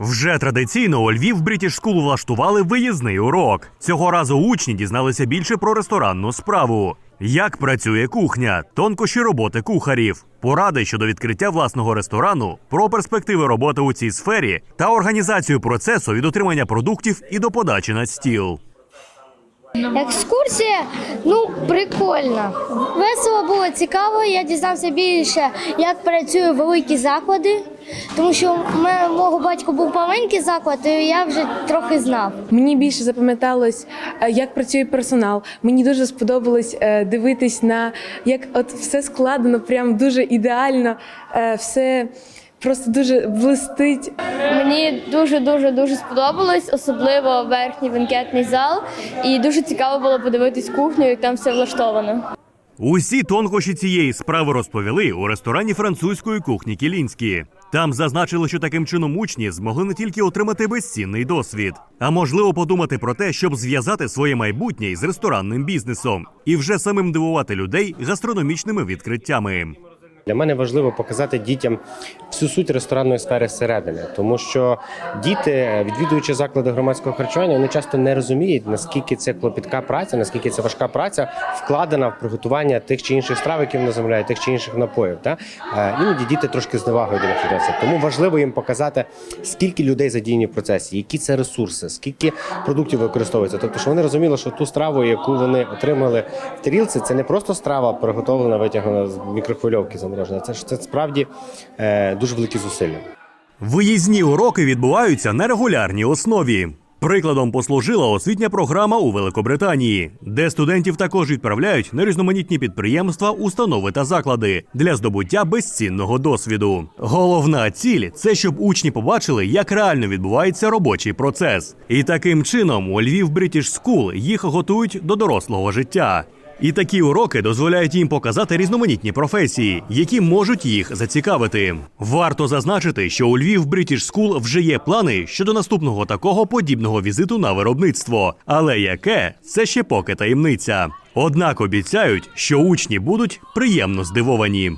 Вже традиційно у Львів British School влаштували виїзний урок. Цього разу учні дізналися більше про ресторанну справу. Як працює кухня, тонкощі роботи кухарів, поради щодо відкриття власного ресторану, про перспективи роботи у цій сфері та організацію процесу від отримання продуктів і до подачі на стіл. Екскурсія, ну прикольно. Весело було цікаво. Я дізнався більше, як працюють великі заклади, тому що мене мого батька був маленький заклад, і я вже трохи знав. Мені більше запам'яталось, е, як працює персонал. Мені дуже сподобалось е, дивитись на як от все складено, прям дуже ідеально, е, все просто дуже блистить. Мені дуже дуже дуже сподобалось, особливо верхній бенкетний зал. І дуже цікаво було подивитись кухню, як там все влаштовано. Усі тонкощі цієї справи розповіли у ресторані французької кухні Кілінські. Там зазначили, що таким чином учні змогли не тільки отримати безцінний досвід, а можливо подумати про те, щоб зв'язати своє майбутнє із ресторанним бізнесом і вже самим дивувати людей гастрономічними відкриттями. Для мене важливо показати дітям всю суть ресторанної сфери зсередини, тому що діти, відвідуючи заклади громадського харчування, вони часто не розуміють, наскільки це клопітка праця, наскільки це важка праця вкладена в приготування тих чи інших страв, які вони замовляють, тих чи інших напоїв. Та Е, іноді діти трошки з невагою до них. Тому важливо їм показати, скільки людей задіяні в процесі, які це ресурси, скільки продуктів використовується. Тобто, що вони розуміли, що ту страву, яку вони отримали в тарілці, це не просто страва приготовлена, витягнена з мікрохвильовки заморожена. Це ж це справді е, дуже великі зусилля. Виїзні уроки відбуваються на регулярній основі. Прикладом послужила освітня програма у Великобританії, де студентів також відправляють на різноманітні підприємства, установи та заклади для здобуття безцінного досвіду. Головна ціль це щоб учні побачили, як реально відбувається робочий процес. І таким чином у Львів British School їх готують до дорослого життя. І такі уроки дозволяють їм показати різноманітні професії, які можуть їх зацікавити. Варто зазначити, що у Львів British School вже є плани щодо наступного такого подібного візиту на виробництво. Але яке це ще поки таємниця. Однак обіцяють, що учні будуть приємно здивовані.